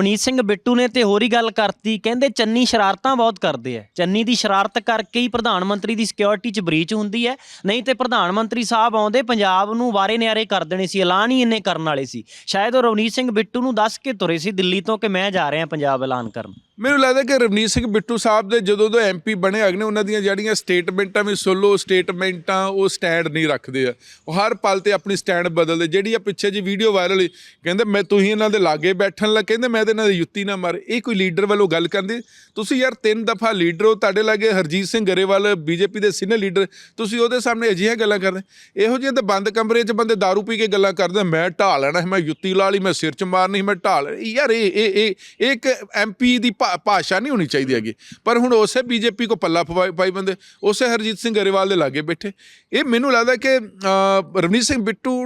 ਰਵਨੀਤ ਸਿੰਘ ਬਿੱਟੂ ਨੇ ਤੇ ਹੋਰ ਹੀ ਗੱਲ ਕਰਤੀ, ਕਹਿੰਦੇ ਚੰਨੀ ਸ਼ਰਾਰਤਾਂ ਬਹੁਤ ਕਰਦੇ ਆ। ਚੰਨੀ ਦੀ ਸ਼ਰਾਰਤ ਕਰਕੇ ਹੀ ਪ੍ਰਧਾਨ ਮੰਤਰੀ ਦੀ ਸਿਕਿਉਰਿਟੀ 'ਚ ਬ੍ਰੀਚ ਹੁੰਦੀ ਹੈ। ਨਹੀਂ ਤੇ ਪ੍ਰਧਾਨ ਮੰਤਰੀ ਸਾਹਿਬ ਆਉਂਦੇ, ਪੰਜਾਬ ਨੂੰ ਵਾਰੇ ਨਿਆਰੇ ਕਰ ਦੇਣੇ ਸੀ, ਐਲਾਨ ਹੀ ਇੰਨੇ ਕਰਨ ਵਾਲੇ ਸੀ। ਸ਼ਾਇਦ ਉਹ ਰਵਨੀਤ ਸਿੰਘ ਬਿੱਟੂ ਨੂੰ ਦੱਸ ਕੇ ਤੁਰੇ ਸੀ ਦਿੱਲੀ ਤੋਂ ਕਿ ਮੈਂ ਜਾ ਰਿਹਾ ਪੰਜਾਬ ਐਲਾਨ ਕਰਨ। ਮੈਨੂੰ ਲੱਗਦਾ ਕਿ ਰਵਨੀਤ ਸਿੰਘ ਬਿੱਟੂ ਸਾਹਿਬ ਦੇ ਜਦੋਂ ਤੋਂ ਐਮਪੀ ਬਣੇ ਅਗਨੇ ਉਹਨਾਂ ਦੀਆਂ ਜਿਹੜੀਆਂ ਸਟੇਟਮੈਂਟਾਂ ਵੀ ਸੋਲੋ ਸਟੇਟਮੈਂਟਾਂ ਉਹ ਸਟੈਂਡ ਨਹੀਂ ਰੱਖਦੇ ਆ। ਉਹ ਹਰ ਪਲ ਤੇ ਆਪਣੀ ਸਟੈਂਡ ਬਦਲਦੇ। ਜਿਹੜੀ ਆ ਪਿੱਛੇ ਜੀ ਵੀਡੀਓ ਵਾਇਰਲ ਹੋਈ, ਕਹਿੰਦੇ ਮੈਂ ਤੁਸੀਂ ਇਹਨਾਂ ਦੇ ਲਾਗੇ ਬੈਠਣ ਲੱਗ, ਕਹਿੰਦੇ ਮੈਂ ਤੇ ਇਹਨਾਂ ਦੀ ਯੁੱਤੀ ਨਾ ਮਾਰ। ਇਹ ਕੋਈ ਲੀਡਰ ਵੱਲੋਂ ਗੱਲ ਕਰਦੇ? ਤੁਸੀਂ ਯਾਰ ਤਿੰਨ ਦਫਾ ਲੀਡਰ ਹੋ, ਤੁਹਾਡੇ ਲਾਗੇ ਹਰਜੀਤ ਸਿੰਘ ਗਰੇਵਾਲ, ਬੀਜੇਪੀ ਦੇ ਸੀਨੀਅਰ ਲੀਡਰ ਤੁਸੀਂ ਉਹਦੇ ਸਾਹਮਣੇ ਅਜਿਹੀਆਂ ਗੱਲਾਂ ਕਰਦੇ ਇਹੋ ਜਿਹੇ ਤਾਂ ਬੰਦ ਕਮਰੇ 'ਚ ਬੰਦੇ दारू ਪੀ ਕੇ ਗੱਲਾਂ ਕਰਦੇ, ਮੈਂ ਢਾਹ ਲੈਣਾ, ਮੈਂ ਯੁੱਤੀ ਲਾ ਲਈ, ਮੈਂ ਸਿਰ 'ਚ ਮਾਰਨੀ, ਮੈਂ ਢਾਹ ਲੈ ਯਾਰ ਇਹ ਇਹ ਇਹ ਇਹ ਇੱਕ ਐਮਪੀ ਦੀ ਭਾ- ਭਾਸ਼ਾ ਨਹੀਂ ਹੋਣੀ ਚਾਹੀਦੀ ਹੈਗੀ। ਪਰ ਹੁਣ ਉਸੇ ਬੀਜੇਪੀ ਕੋ ਪੱਲਾ ਪਵਾਈ ਪਾਈ ਬੰਦੇ, ਉਸੇ ਹਰਜੀਤ ਸਿੰਘ ਗਰੇਵਾਲ ਦੇ ਲਾਗੇ ਬੈਠੇ। ਇਹ ਮੈਨੂੰ ਲੱਗਦਾ ਕਿ ਰਵਨੀਤ ਸਿੰਘ ਬਿੱਟੂ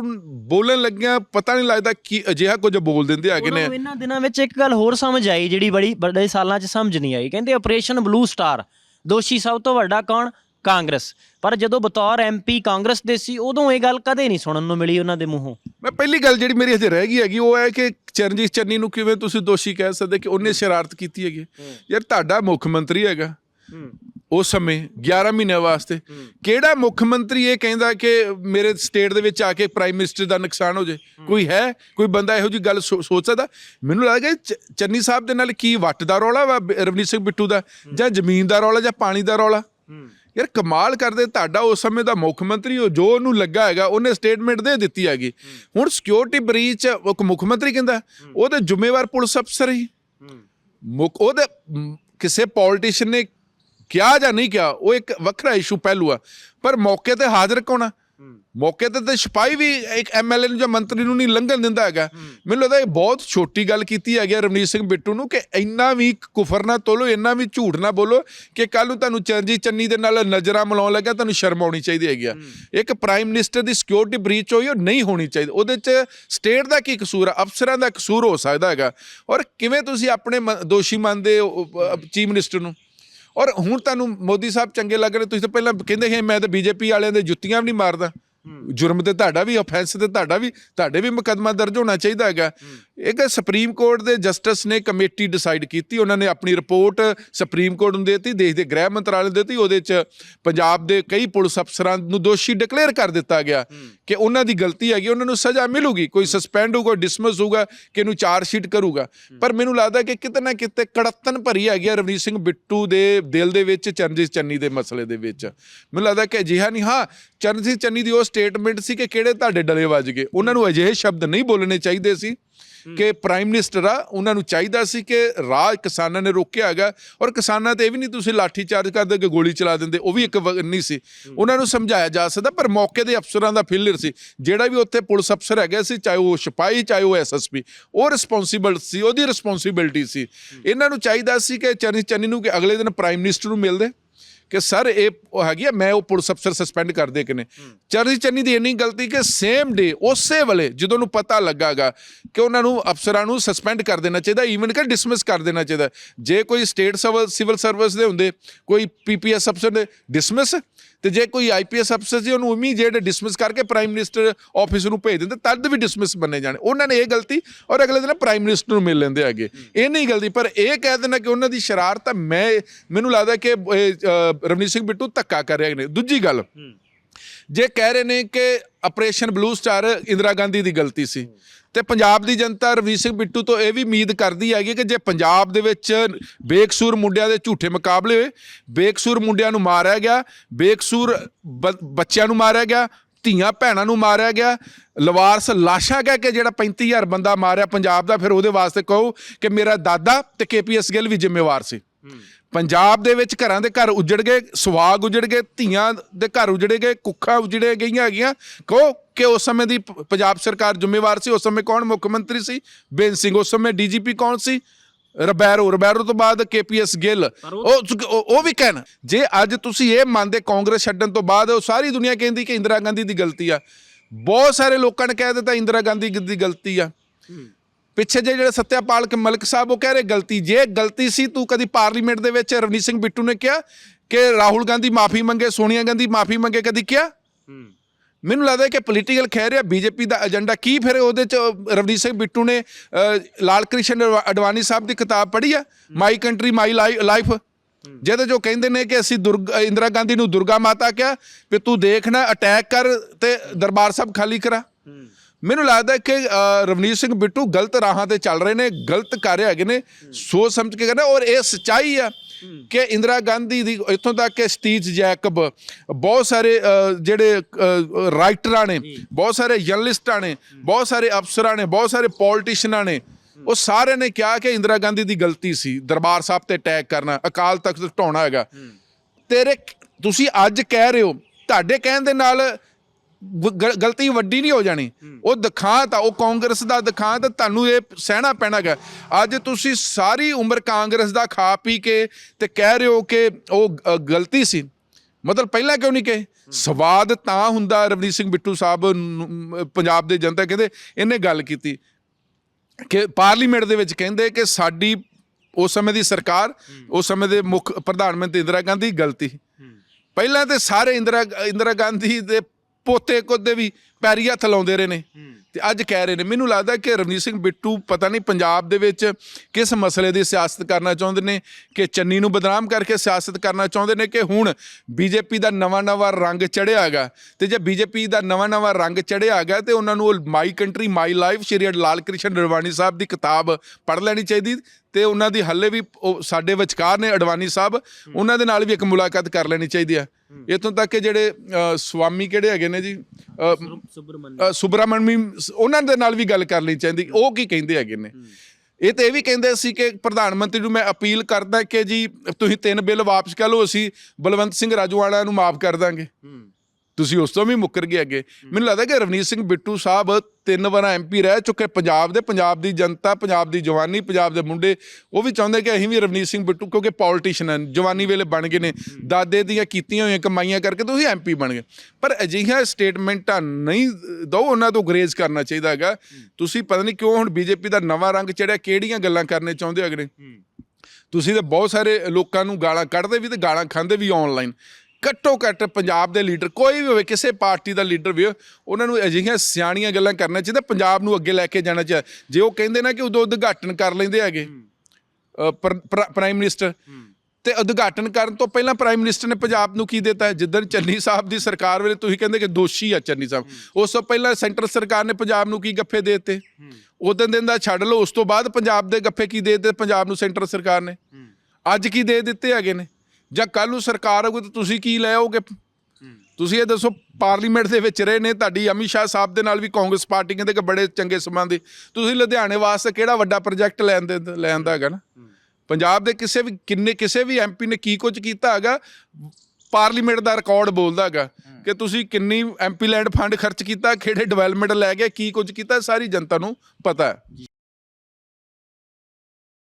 ਬੋਲਣ ਲੱਗਿਆ ਪਤਾ ਨਹੀਂ ਲੱਗਦਾ ਕੀ ਅਜਿਹਾ ਕੁਝ ਬੋਲ ਦਿੰਦੇ ਹੈਗੇ ਨੇ। ਇਹਨਾਂ ਦਿਨਾਂ ਵਿੱਚ ਇੱਕ ਗੱਲ ਹੋਰ ਸਮਝ ਆਈ ਜਿਹੜੀ ਬੜੀ ਬੜੇ ਸਾਲਾਂ 'ਚ ਸਮਝ ਨਹੀਂ ਆਈ। ਕਹਿੰਦੇ ਆਪਰੇਸ਼ਨ ਬਲੂ ਸਟਾਰ ਦੋਸ਼ੀ ਸਭ ਤੋਂ ਵੱਡਾ ਕੌਣ? ਕਾਂਗਰਸ। ਪਰ ਜਦੋਂ ਬਤੌਰ ਐਮਪੀ ਕਾਂਗਰਸ ਦੇ ਸੀ ਉਦੋਂ ਇਹ ਗੱਲ ਕਦੇ ਨਹੀਂ ਸੁਣਨ ਨੂੰ ਮਿਲੀ ਉਹਨਾਂ ਦੇ ਮੂੰਹੋਂ। ਮੈਂ ਪਹਿਲੀ ਗੱਲ ਜਿਹੜੀ ਮੇਰੀ ਹਜੇ ਰਹਿ ਗਈ ਹੈਗੀ ਉਹ ਹੈ ਕਿ ਚਰਨਜੀਤ ਚੰਨੀ ਨੂੰ ਕਿਵੇਂ ਤੁਸੀਂ ਦੋਸ਼ੀ ਕਹਿ ਸਕਦੇ ਕਿ ਉਹਨੇ ਸ਼ਰਾਰਤ ਕੀਤੀ ਹੈਗੀ? ਯਾਰ ਤੁਹਾਡਾ ਮੁੱਖ ਮੰਤਰੀ ਹੈਗਾ। ਉਸ ਸਮੇਂ 11 ਮਹੀਨਿਆਂ ਵਾਸਤੇ। ਕਿਹੜਾ ਮੁੱਖ ਮੰਤਰੀ ਇਹ ਕਹਿੰਦਾ ਕਿ ਮੇਰੇ ਸਟੇਟ ਦੇ ਵਿੱਚ ਆ ਕੇ ਪ੍ਰਾਈਮ ਮਿਨਿਸਟਰ ਦਾ ਨੁਕਸਾਨ ਹੋ ਜੇ ਕੋਈ ਹੈ? ਕੋਈ ਬੰਦਾ ਇਹੋ ਜੀ ਗੱਲ ਸੋਚ ਸਕਦਾ? ਮੈਨੂੰ ਲੱਗਦਾ ਚੰਨੀ ਸਾਹਿਬ ਦੇ ਨਾਲ ਕੀ ਵੱਟ ਦਾ ਰੌਲਾ ਵਾ ਰਵਨੀਤ ਸਿੰਘ ਬਿੱਟੂ ਦਾ? ਜਾਂ ਜ਼ਮੀਨ ਦਾ ਰੌਲਾ ਜਾਂ ਪਾਣੀ ਦਾ ਰੌਲਾ? ਯਾਰ ਕਮਾਲ ਕਰਦੇ ਤੁਹਾਡਾ ਉਸ ਸਮੇਂ ਦਾ ਮੁੱਖ ਮੰਤਰੀ ਉਹ ਜੋ ਉਹਨੂੰ ਲੱਗਾ ਹੈਗਾ ਉਹਨੇ ਸਟੇਟਮੈਂਟ ਦੇ ਦਿੱਤੀ ਹੈਗੀ। ਹੁਣ ਸਿਕਿਉਰਿਟੀ ਬ੍ਰੀਚ ਉਹ ਮੁੱਖ ਮੰਤਰੀ ਕਹਿੰਦਾ ਉਹਦੇ ਜ਼ਿੰਮੇਵਾਰ ਪੁਲਿਸ ਅਫਸਰ ਹੀ। ਮੁੱਖ ਉਹਦੇ ਕਿਸੇ ਪੋਲੀਟੀਸ਼ੀਅਨ ਨੇ ਕਿਹਾ ਜਾਂ ਨਹੀਂ ਕਿਹਾ ਉਹ ਇੱਕ ਵੱਖਰਾ ਇਸ਼ੂ ਪਹਿਲੂ ਆ। ਪਰ ਮੌਕੇ ਤੇ ਹਾਜ਼ਰ ਕੌਣ ਮੌਕੇ ਤੇ ਤੇ ਸਿਪਾਹੀ ਵੀ ਇੱਕ ਐਮਐਲਏ ਨੂੰ ਜਾਂ ਮੰਤਰੀ ਨੂੰ ਨਹੀਂ ਲੰਘਣ ਦਿੰਦਾ ਹੈਗਾ। ਮੈਨੂੰ ਲੱਗਦਾ ਇਹ ਬਹੁਤ ਛੋਟੀ ਗੱਲ ਕੀਤੀ ਹੈਗੀ ਆ ਰਵਨੀਤ ਸਿੰਘ ਬਿੱਟੂ ਨੂੰ ਕਿ ਇੰਨਾ ਵੀ ਕੁਫਰ ਨਾ ਤੋਲੋ ਇੰਨਾ ਵੀ ਝੂਠ ਨਾ ਬੋਲੋ ਕਿ ਕੱਲ ਨੂੰ ਤੁਹਾਨੂੰ ਚਰਨਜੀਤ ਚੰਨੀ ਦੇ ਨਾਲ ਨਜ਼ਰਾਂ ਮਿਲਾਉਣ ਲੱਗਾ ਤੁਹਾਨੂੰ ਸ਼ਰਮ ਆਉਣੀ ਚਾਹੀਦੀ ਹੈਗੀ ਆ। ਇੱਕ ਪ੍ਰਾਈਮ ਮਿਨਿਸਟਰ ਦੀ ਸਿਕਿਉਰਿਟੀ ਬ੍ਰੀਚ ਹੋਈ ਉਹ ਨਹੀਂ ਹੋਣੀ ਚਾਹੀਦੀ। ਉਹਦੇ 'ਚ ਸਟੇਟ ਦਾ ਕੀ ਕਸੂਰ ਆ? ਅਫਸਰਾਂ ਦਾ ਕਸੂਰ ਹੋ ਸਕਦਾ ਹੈਗਾ। ਔਰ ਕਿਵੇਂ ਤੁਸੀਂ ਆਪਣੇ ਦੋਸ਼ੀ ਮੰਨਦੇ ਚੀਫ ਮਿਨਿਸਟਰ ਨੂੰ? ਔਰ ਹੁਣ ਤੁਹਾਨੂੰ ਮੋਦੀ ਸਾਹਿਬ ਚੰਗੇ ਲੱਗ ਰਹੇ ਤੁਸੀਂ ਤਾਂ ਪਹਿਲਾਂ ਕਹਿੰਦੇ ਸੀ ਮੈਂ ਤਾਂ ਬੀਜੇਪੀ ਵਾਲਿਆਂ ਦੇ ਜੁੱਤੀਆਂ ਵੀ ਨਹੀਂ ਮਾਰਦਾ। ਜੁਰਮ ਤੇ ਤੁਹਾਡਾ ਵੀ ਆਫੈਂਸ ਤੇ ਤੁਹਾਡਾ ਵੀ ਤੁਹਾਡੇ ਵੀ ਮੁਕੱਦਮਾ ਦਰਜ ਹੋਣਾ ਚਾਹੀਦਾ ਹੈਗਾ। ਇੱਕ ਸੁਪਰੀਮ ਕੋਰਟ ਦੇ ਜਸਟਿਸ ਨੇ ਕਮੇਟੀ ਡਿਸਾਈਡ ਕੀਤੀ ਉਹਨਾਂ ਨੇ ਆਪਣੀ ਰਿਪੋਰਟ ਸੁਪਰੀਮ ਕੋਰਟ ਨੂੰ ਦੇਤੀ ਦੇਸ਼ ਦੇ ਗ੍ਰਹਿ ਮੰਤਰਾਲੇ ਨੂੰ ਦੇਤੀ ਉਹਦੇ ਚ ਪੰਜਾਬ ਦੇ ਕਈ ਪੁਲਿਸ ਅਫਸਰਾਂ ਨੂੰ ਦੋਸ਼ੀ ਡਿਕਲੇਅਰ ਕਰ ਦਿੱਤਾ ਗਿਆ। ਕਿ ਉਹਨਾਂ ਦੀ ਗਲਤੀ ਹੈਗੀ ਉਹਨਾਂ ਨੂੰ ਸਜ਼ਾ ਮਿਲੂਗੀ ਕੋਈ ਸਸਪੈਂਡ ਹੋਊਗਾ ਡਿਸਮਿਸ ਹੋਊਗਾ ਕਿ ਇਹਨੂੰ ਚਾਰਜ ਸ਼ੀਟ ਕਰੂਗਾ। ਪਰ ਮੈਨੂੰ ਲੱਗਦਾ ਕਿ ਕਿਤੇ ਨਾ ਕਿਤੇ ਕੜਤਨ ਭਰੀ ਹੈਗੀ ਆ ਰਵਨੀਤ ਸਿੰਘ ਬਿੱਟੂ ਦੇ ਦਿਲ ਦੇ ਵਿੱਚ ਚਰਨਜੀਤ ਚੰਨੀ ਦੇ ਮਸਲੇ ਦੇ ਵਿੱਚ। ਮੈਨੂੰ ਲੱਗਦਾ ਕਿ ਅਜਿਹਾ ਨਹੀਂ ਹਾਂ ਚਰਨਜੀਤ ਚੰਨੀ ਦੀ ਉਹ ਸਟੇਟਮੈਂਟ ਸੀ ਕਿ ਕਿਹੜੇ ਤੁਹਾਡੇ ਡਲੇ ਵੱਜ ਗਏ? ਉਹਨਾਂ ਨੂੰ ਅਜਿਹੇ ਸ਼ਬਦ ਨਹੀਂ ਬੋਲਣੇ ਚਾਹੀਦੇ ਸੀ। ਕਿ ਪ੍ਰਾਈਮ ਮਿਨਿਸਟਰ ਆ ਉਹਨਾਂ ਨੂੰ ਚਾਹੀਦਾ ਸੀ ਕਿ ਰਾਜ ਕਿਸਾਨਾਂ ਨੇ ਰੋਕਿਆ ਹੈਗਾ। ਔਰ ਕਿਸਾਨਾਂ ਤੇ ਇਹ ਵੀ ਨਹੀਂ ਤੁਸੀਂ ਲਾਠੀ ਚਾਰਜ ਕਰਦੇ ਕਿ ਗੋਲੀ ਚਲਾ ਦਿੰਦੇ ਉਹ ਵੀ ਇੱਕ ਨਹੀਂ ਸੀ। ਉਹਨਾਂ ਨੂੰ ਸਮਝਾਇਆ ਜਾ ਸਕਦਾ ਪਰ ਮੌਕੇ ਦੇ ਅਫਸਰਾਂ ਦਾ ਫੇਲਿਅਰ ਸੀ। ਜਿਹੜਾ ਵੀ ਉੱਥੇ ਪੁਲਿਸ ਅਫਸਰ ਹੈਗਾ ਸੀ ਚਾਹੇ ਉਹ ਸਿਪਾਹੀ ਚਾਹੇ ਉਹ ਐਸਐਸਪੀ ਉਹ ਰਿਸਪੌਂਸੀਬਲ ਸੀ ਉਹਦੀ ਰਿਸਪੌਂਸਿਬਿਲਟੀ ਸੀ। ਇਹਨਾਂ ਨੂੰ ਚਾਹੀਦਾ ਸੀ ਕਿ ਚੰਨੀ ਚੰਨੀ ਨੂੰ ਕਿ ਅਗਲੇ ਦਿਨ ਪ੍ਰਾਈਮ ਮਿਨਿਸਟਰ ਨੂੰ ਮਿਲਦੇ। ਕਿ ਸਰ ਇਹ ਉਹ ਹੈਗੀ ਆ ਮੈਂ ਉਹ ਪੁਲਿਸ ਅਫਸਰ ਸਸਪੈਂਡ ਕਰ ਦੇ ਕਿ ਨੇ ਚਰਨਜੀਤ ਚੰਨੀ ਦੀ ਇੰਨੀ ਗਲਤੀ ਕਿ ਸੇਮ ਡੇ ਉਸੇ ਵੇਲੇ ਜਦੋਂ ਨੂੰ ਪਤਾ ਲੱਗਾਗਾ ਕਿ ਉਹਨਾਂ ਨੂੰ ਅਫਸਰਾਂ ਨੂੰ ਸਸਪੈਂਡ ਕਰ ਦੇਣਾ ਚਾਹੀਦਾ ਈਵਨ ਕਿ ਡਿਸਮਿਸ ਕਰ ਦੇਣਾ ਚਾਹੀਦਾ। ਜੇ ਕੋਈ ਸਟੇਟ ਸਿਵਲ ਸਰਵਿਸ ਦੇ ਹੁੰਦੇ ਕੋਈ ਪੀਪੀਐਸ ਅਫਸਰ ਦੇ ਡਿਸਮਿਸ ਤੇ ਜੇ ਕੋਈ ਆਈਪੀਐਸ ਅਫਸਰ ਸੀ ਉਹਨੂੰ ਇਮੀਡੀਏਟ ਡਿਸਮਿਸ ਕਰਕੇ ਪ੍ਰਾਈਮ ਮਿਨਿਸਟਰ ਆਫਿਸ ਨੂੰ ਭੇਜ ਦਿੰਦੇ ਤਦ ਵੀ ਡਿਸਮਿਸ ਬੰਨੇ ਜਾਣੇ। ਉਹਨਾਂ ਨੇ ਇਹ ਗਲਤੀ ਔਰ ਅਗਲੇ ਦਿਨ ਪ੍ਰਾਈਮ ਮਿਨਿਸਟਰ ਨੂੰ ਮਿਲ ਲੈਂਦੇ ਹੈਗੇ। ਇਹ ਨਹੀਂ ਗਲਤੀ ਪਰ ਇਹ ਕਹਿ ਦੇਣਾ ਕਿ ਉਹਨਾਂ ਦੀ ਸ਼ਰਾਰਤ ਮੈਂ ਮੈਨੂੰ ਲੱਗਦਾ ਕਿ ਰਵਨੀਤ ਸਿੰਘ ਬਿੱਟੂ ਧੱਕਾ ਕਰ ਰਹੇ ਨੇ ਦੂਜੀ ਗੱਲ ਜੇ ਕਹਿ ਰਹੇ ਨੇ ਕਿ operation blue star Indira Gandhi ਦੀ ਗਲਤੀ ਸੀ ਤੇ ਪੰਜਾਬ ਦੀ ਜਨਤਾ ਰਵਨੀਤ ਸਿੰਘ ਬਿੱਟੂ ਤੋਂ ਇਹ ਵੀ ਉਮੀਦ ਕਰਦੀ ਹੈਗੀ ਕਿ ਜੇ ਪੰਜਾਬ ਦੇ ਵਿੱਚ ਬੇਕਸੂਰ ਮੁੰਡਿਆਂ ਦੇ ਝੂਠੇ ਮੁਕਾਬਲੇ ਹੋਏ, ਬੇਕਸੂਰ ਮੁੰਡਿਆਂ ਨੂੰ ਮਾਰਿਆ ਗਿਆ, ਬੇਕਸੂਰ ਬ- ਬੱਚਿਆਂ ਨੂੰ ਮਾਰਿਆ ਗਿਆ, ਧੀਆਂ ਭੈਣਾਂ ਨੂੰ ਮਾਰਿਆ ਗਿਆ, ਲਵਾਰਸ ਲਾਸ਼ਾਂ ਕਹਿ ਕੇ ਜਿਹੜਾ 35000 ਬੰਦਾ ਮਾਰਿਆ ਪੰਜਾਬ ਦਾ, ਫਿਰ ਉਹਦੇ ਵਾਸਤੇ ਕਹੋ ਕਿ ਮੇਰਾ ਦਾਦਾ ਤੇ ਕੇਪੀਐਸ ਗਿੱਲ ਵੀ ਜ਼ਿੰਮੇਵਾਰ ਸੀ। ਪੰਜਾਬ ਦੇ ਵਿੱਚ ਘਰਾਂ ਦੇ ਘਰ ਉਜੜ ਗਏ ਸੁਹਾਗ ਉਜੜ ਗਏ ਧੀਆਂ ਦੇ ਘਰ ਉਜੜੇ ਗਏ ਕੁੱਖਾਂ ਉਜੜੇ ਗਈਆਂ ਹੈਗੀਆਂ। ਕਹੋ ਕਿ ਉਸ ਸਮੇਂ ਦੀ ਪੰਜਾਬ ਸਰਕਾਰ ਜ਼ਿੰਮੇਵਾਰ ਸੀ ਉਸ ਸਮੇਂ ਕੌਣ ਮੁੱਖ ਮੰਤਰੀ ਸੀ? ਬੇਨ ਸਿੰਘ ਉਸ ਸਮੇਂ ਡੀਜੀਪੀ ਕੌਣ ਸੀ? ਰਬੈਰੋ ਰਬੈਰੋ ਤੋਂ ਬਾਅਦ ਕੇਪੀਐਸ ਗਿੱਲ। ਉਹ ਉਹ ਵੀ ਕਹਿਣ ਜੇ ਅੱਜ ਤੁਸੀਂ ਇਹ ਮੰਨਦੇ ਕਾਂਗਰਸ ਛੱਡਣ ਤੋਂ ਬਾਅਦ ਉਹ ਸਾਰੀ ਦੁਨੀਆ ਕਹਿੰਦੀ ਕਿ ਇੰਦਰਾ ਗਾਂਧੀ ਦੀ ਗਲਤੀ ਆ। ਬਹੁਤ ਸਾਰੇ ਲੋਕਾਂ ਨੇ ਕਹਿ ਦਿੱਤਾ ਇੰਦਰਾ ਗਾਂਧੀ ਦੀ ਗਲਤੀ ਆ। ਪਿੱਛੇ ਜੇ ਜਿਹੜੇ ਸਤਿਆਪਾਲ ਕੇ ਮਲਕ ਸਾਹਿਬ ਉਹ ਕਹਿ ਰਹੇ ਗਲਤੀ ਜੇ ਗਲਤੀ ਸੀ ਤੂੰ ਕਦੀ ਪਾਰਲੀਮੈਂਟ ਦੇ ਵਿੱਚ ਰਵਨੀਤ ਸਿੰਘ ਬਿੱਟੂ ਨੇ ਕਿਹਾ ਕਿ ਰਾਹੁਲ ਗਾਂਧੀ ਮਾਫੀ ਮੰਗੇ ਸੋਨੀਆ ਗਾਂਧੀ ਮਾਫੀ ਮੰਗੇ ਕਦੀ ਕਿਹਾ? ਮੈਨੂੰ ਲੱਗਦਾ ਕਿ ਪੋਲੀਟੀਕਲ ਖਹਿ ਰਿਹਾ ਬੀਜੇਪੀ ਦਾ ਏਜੰਡਾ ਕੀ ਫਿਰ ਉਹਦੇ ਚ ਰਵਨੀਤ ਸਿੰਘ ਬਿੱਟੂ ਨੇ ਲਾਲ ਕ੍ਰਿਸ਼ਨ ਅਡਵਾ- ਅਡਵਾਨੀ ਸਾਹਿਬ ਦੀ ਕਿਤਾਬ ਪੜ੍ਹੀ ਆ ਮਾਈ ਕੰਟਰੀ ਮਾਈ ਲਾਈਫ ਜਿਹਦੇ ਜੋ ਕਹਿੰਦੇ ਨੇ ਕਿ ਅਸੀਂ ਦੁਰਗ ਇੰਦਰਾ ਗਾਂਧੀ ਨੂੰ ਦੁਰਗਾ ਮਾਤਾ ਕਿਹਾ ਵੀ ਤੂੰ ਦੇਖਣਾ ਅਟੈਕ ਕਰ ਤੇ ਦਰਬਾਰ ਸਾਹਿਬ ਖਾਲੀ ਕਰਾ। ਮੈਨੂੰ ਲੱਗਦਾ ਕਿ ਰਵਨੀਤ ਸਿੰਘ ਬਿੱਟੂ ਗਲਤ ਰਾਹਾਂ ਤੇ ਚੱਲ ਰਹੇ ਨੇ, ਗਲਤ ਕਰ ਰਹੇ ਹੈਗੇ ਨੇ, ਸੋਚ ਸਮਝ ਕੇ ਕਰਨਾ ਔਰ ਇਹ ਸਚਾਈ ਆ ਕਿ ਇੰਦਰਾ ਗਾਂਧੀ ਦੀ ਇੱਥੋਂ ਤੱਕ ਕਿ ਸਟੀਵ ਜੈਕਬ, ਬਹੁਤ ਸਾਰੇ ਜਿਹੜੇ ਰਾਈਟਰਾਂ ਨੇ, ਬਹੁਤ ਸਾਰੇ ਜਰਨਲਿਸਟਾਂ ਨੇ, ਬਹੁਤ ਸਾਰੇ ਅਫਸਰਾਂ ਨੇ, ਬਹੁਤ ਸਾਰੇ ਪੋਲਿਟਿਸ਼ੀਅਨਾਂ ਨੇ, ਉਹ ਸਾਰਿਆਂ ਨੇ ਕਿਹਾ ਕਿ ਇੰਦਰਾ ਗਾਂਧੀ ਦੀ ਗਲਤੀ ਸੀ, ਦਰਬਾਰ ਸਾਹਿਬ ਤੇ ਅਟੈਕ ਕਰਨਾ, ਅਕਾਲ ਤਖਤ ਢਾਉਣਾ ਹੈਗਾ। ਤੇਰੇ, ਤੁਸੀਂ ਅੱਜ ਕਹਿ ਰਹੇ ਹੋ, ਤੁਹਾਡੇ ਕਹਿਣ ਦੇ ਨਾਲ ਵ- ਗਲਤੀ ਵੱਡੀ ਨਹੀਂ ਹੋ ਜਾਣੀ। ਉਹ ਦਿਖਾਂਤ ਆ ਉਹ ਕਾਂਗਰਸ ਦਾ ਦਿਖਾਂਤ ਆ, ਤੁਹਾਨੂੰ ਇਹ ਸਹਿਣਾ ਪੈਣਾ ਗਾ। ਅੱਜ ਤੁਸੀਂ ਸਾਰੀ ਉਮਰ ਕਾਂਗਰਸ ਦਾ ਖਾ ਪੀ ਕੇ ਤੇ ਕਹਿ ਰਹੇ ਹੋ ਕਿ ਉਹ ਅ, ਗਲਤੀ ਸੀ। ਮਤਲਬ ਪਹਿਲਾਂ ਕਿਉਂ ਨਹੀਂ ਕਹੇ? ਸਵਾਦ ਤਾਂ ਹੁੰਦਾ ਰਵਨੀਤ ਸਿੰਘ ਬਿੱਟੂ ਸਾਹਿਬ ਨੂੰ, ਪੰਜਾਬ ਦੇ ਜਨਤਾ ਕਹਿੰਦੇ ਇਹਨੇ ਗੱਲ ਕੀਤੀ। ਕਿ ਪਾਰਲੀਮੈਂਟ ਦੇ ਵਿੱਚ ਕਹਿੰਦੇ ਕਿ ਸਾਡੀ ਉਸ ਸਮੇਂ ਦੀ ਸਰਕਾਰ ਉਸ ਸਮੇਂ ਦੇ ਮੁੱਖ ਪ੍ਰਧਾਨ ਮੰਤਰੀ ਇੰਦਰਾ ਗਾਂਧੀ ਦੀ ਗਲਤੀ। ਪਹਿਲਾਂ ਤੇ ਸਾਰੇ ਇੰਦਰਾ ਇੰਦਰਾ ਗਾਂਧੀ ਦੇ ਪੋਤੇ ਕੋਦੇ ਵੀ ਪੈਰੀ ਹੱਥ ਲਾਉਂਦੇ ਰਹੇ ਨੇ। ਤੇ ਅੱਜ ਕਹਿ ਰਹੇ ਨੇ ਮੈਨੂੰ ਲੱਗਦਾ ਕਿ ਰਵਨੀਤ ਸਿੰਘ ਬਿੱਟੂ ਪਤਾ ਨਹੀਂ ਪੰਜਾਬ ਦੇ ਵਿੱਚ ਕਿਸ ਮਸਲੇ ਦੀ ਸਿਆਸਤ ਕਰਨਾ ਚਾਹੁੰਦੇ ਨੇ ਕਿ ਚੰਨੀ ਨੂੰ ਬਦਨਾਮ ਕਰਕੇ ਸਿਆਸਤ ਕਰਨਾ ਚਾਹੁੰਦੇ ਨੇ ਕਿ ਹੁਣ ਬੀਜੇਪੀ ਦਾ ਨਵਾਂ-ਨਵਾਂ ਰੰਗ ਚੜਿਆ ਹੈਗਾ। ਤੇ ਜੇ ਬੀਜੇਪੀ ਦਾ ਨਵਾਂ-ਨਵਾਂ ਰੰਗ ਚੜਿਆ ਹੈਗਾ ਤੇ ਉਹਨਾਂ ਨੂੰ my country my life Shri Lal Krishna Advani Sahib ਦੀ ਕਿਤਾਬ ਪੜ੍ਹ ਲੈਣੀ ਚਾਹੀਦੀ। ਤੇ ਉਹਨਾਂ ਦੀ ਹੱਲੇ ਵੀ ਉਹ ਸਾਡੇ ਵਿਚਕਾਰ ਨੇ ਅਡਵਾਨੀ ਸਾਹਿਬ ਉਹਨਾਂ ਦੇ ਨਾਲ ਵੀ ਇੱਕ ਮੁਲਾਕਾਤ ਕਰ ਲੈਣੀ ਚਾਹੀਦੀ ਆ ਇਥੋਂ ਤੱਕ ਕਿ ਜਿਹੜੇ ਸਵਾਮੀ ਕਿਹੜੇ ਹੈਗੇ ਨੇ ਜੀ? ਅ, ਸੁਬਰਮਨ ਅ, ਸੁਬਰਾਮਣੀ ਉਹਨਾਂ ਦੇ ਨਾਲ ਵੀ ਗੱਲ ਕਰ ਲਈ ਚਾਹੀਦੀ। ਉਹ ਕੀ ਕਹਿੰਦੇ ਹੈਗੇ ਨੇ? ਇਹ ਤੇ ਇਹ ਵੀ ਕਹਿੰਦੇ ਸੀ ਕਿ ਪ੍ਰਧਾਨ ਮੰਤਰੀ ਨੂੰ ਮੈਂ ਅਪੀਲ ਕਰਦਾ ਕਿ ਜੀ ਤੁਸੀਂ ਤਿੰਨ ਬਿੱਲ ਵਾਪਸ ਕਰ ਲਓ ਅਸੀਂ ਬਲਵੰਤ ਸਿੰਘ ਰਾਜੂਵਾਲਾ ਨੂੰ ਮਾਫ ਕਰ ਦਾਂਗੇ। ਤੁਸੀਂ ਉਸ ਤੋਂ ਵੀ ਮੁੱਕਰ ਗਏ ਅੱਗੇ। ਮੈਨੂੰ ਲੱਗਦਾ ਕਿ ਰਵਨੀਤ ਸਿੰਘ ਬਿੱਟੂ ਸਾਹਿਬ ਤਿੰਨ ਵਾਰ ਐਮਪੀ ਰਹਿ ਚੁੱਕੇ। ਪੰਜਾਬ ਦੇ ਪੰਜਾਬ ਦੀ ਜਨਤਾ ਪੰਜਾਬ ਦੀ ਜਵਾਨੀ ਪੰਜਾਬ ਦੇ ਮੁੰਡੇ ਉਹ ਵੀ ਚਾਹੁੰਦੇ ਕਿ ਅਸੀਂ ਵੀ ਰਵਨੀਤ ਸਿੰਘ ਬਿੱਟੂ ਕਿਉਂਕਿ ਪੋਲਿਟਿਸ਼ੀਅਨ ਹਨ ਜਵਾਨੀ ਵੇਲੇ ਬਣ ਗਏ ਨੇ। ਦਾਦੇ ਦੀਆਂ ਕੀਤੀਆਂ ਹੋਈਆਂ ਕਮਾਈਆਂ ਕਰਕੇ ਤੁਸੀਂ ਐਮਪੀ ਬਣ ਗਏ। ਪਰ ਅਜਿਹੀਆਂ ਸਟੇਟਮੈਂਟਾਂ ਨਹੀਂ ਦੋ ਉਹਨਾਂ ਤੋਂ ਗਰੇਜ਼ ਕਰਨਾ ਚਾਹੀਦਾ ਹੈਗਾ। ਤੁਸੀਂ ਪਤਾ ਨਹੀਂ ਕਿਉਂ ਹੁਣ ਬੀਜੇਪੀ ਦਾ ਨਵਾਂ ਰੰਗ ਚੜਿਆ ਕਿਹੜੀਆਂ ਗੱਲਾਂ ਕਰਨੇ ਚਾਹੁੰਦੇ ਹੋ ਅਗਲੇ? ਤੁਸੀਂ ਤਾਂ ਬਹੁਤ ਸਾਰੇ ਲੋਕਾਂ ਨੂੰ ਗਾਲਾਂ ਕੱਢਦੇ ਵੀ ਤੇ ਗਾਲਾਂ ਖਾਂਦੇ ਵੀ ਆਨਲਾਈਨ ਘੱਟੋ ਘੱਟ ਪੰਜਾਬ ਦੇ ਲੀਡਰ ਕੋਈ ਵੀ ਹੋਵੇ ਕਿਸੇ ਪਾਰਟੀ ਦਾ ਲੀਡਰ ਵੀ ਹੋਵੇ, ਉਹਨਾਂ ਨੂੰ ਅਜਿਹੀਆਂ ਸਿਆਣੀਆਂ ਗੱਲਾਂ ਕਰਨਾ ਚਾਹੀਦਾ ਪੰਜਾਬ ਨੂੰ ਅੱਗੇ ਲੈ ਕੇ ਜਾਣਾ ਚਾਹੀਦਾ। ਜੇ ਉਹ ਕਹਿੰਦੇ ਨਾ ਕਿ ਉਦੋਂ ਉਦਘਾਟਨ ਕਰ ਲੈਂਦੇ ਹੈਗੇ ਅ, ਪ੍ਰ- ਪ੍ਰ- ਪ੍ਰਾਈਮ ਮਿਨਿਸਟਰ ਤੇ ਉਦਘਾਟਨ ਕਰਨ ਤੋਂ ਪਹਿਲਾਂ ਪ੍ਰਾਈਮ ਮਿਨਿਸਟਰ ਨੇ ਪੰਜਾਬ ਨੂੰ ਕੀ ਦਿੱਤਾ? ਹੈ ਜਿੱਦਣ ਚੰਨੀ ਸਾਹਿਬ ਦੀ ਸਰਕਾਰ ਵੇਲੇ ਤੁਸੀਂ ਕਹਿੰਦੇ ਕਿ ਦੋਸ਼ੀ ਆ ਚੰਨੀ ਸਾਹਿਬ ਉਸ ਤੋਂ ਪਹਿਲਾਂ ਸੈਂਟਰ ਸਰਕਾਰ ਨੇ ਪੰਜਾਬ ਨੂੰ ਕੀ ਗੱਫੇ ਦੇ ਦਿੱਤੇ? ਉਦੋਂ ਦਿਨ ਦਾ ਛੱਡ ਲਓ ਉਸ ਤੋਂ ਬਾਅਦ ਪੰਜਾਬ ਦੇ ਗੱਫੇ ਕੀ ਦੇ ਦਿੱਤੇ? ਪੰਜਾਬ ਨੂੰ ਸੈਂਟਰ ਸਰਕਾਰ ਨੇ। ਅੱਜ ਕੀ ਦੇ ਦਿੱਤੇ ਹੈਗੇ ਨੇ? ਜਾਂ ਕੱਲ ਨੂੰ ਸਰਕਾਰ ਆਊਗੀ ਤਾਂ ਤੁਸੀਂ ਕੀ ਲੈ ਆਓਗੇ? ਤੁਸੀਂ ਇਹ ਦੱਸੋ ਪਾਰਲੀਮੈਂਟ ਦੇ ਵਿੱਚ ਰਹੇ ਨੇ ਤੁਹਾਡੀ ਅਮਿਤ ਸ਼ਾਹ ਸਾਹਿਬ ਦੇ ਨਾਲ ਵੀ ਕਾਂਗਰਸ ਪਾਰਟੀ ਕਹਿੰਦੇ ਕਿ ਬੜੇ ਚੰਗੇ ਸੰਬੰਧ ਤੁਸੀਂ ਲੁਧਿਆਣੇ ਵਾਸਤੇ ਕਿਹੜਾ ਵੱਡਾ ਪ੍ਰੋਜੈਕਟ ਲੈਣ ਦੇ ਲੈਣ ਦਾ ਹੈਗਾ ਨਾ? ਪੰਜਾਬ ਦੇ ਕਿਸੇ ਵੀ ਕਿੰਨੇ ਕਿਸੇ ਵੀ ਐਮਪੀ ਨੇ ਕੀ ਕੁਝ ਕੀਤਾ ਹੈਗਾ ਪਾਰਲੀਮੈਂਟ ਦਾ ਰਿਕਾਰਡ ਬੋਲਦਾ ਹੈਗਾ ਕਿ ਤੁਸੀਂ ਕਿੰਨੀ ਐਮਪੀ ਲੈਂਡ ਫੰਡ ਖਰਚ ਕੀਤਾ ਕਿਹੜੇ ਡਿਵੈਲਪਮੈਂਟ ਲੈ ਗਏ ਕੀ ਕੁਝ ਕੀਤਾ ਸਾਰੀ ਜਨਤਾ ਨੂੰ ਪਤਾ ਹੈ।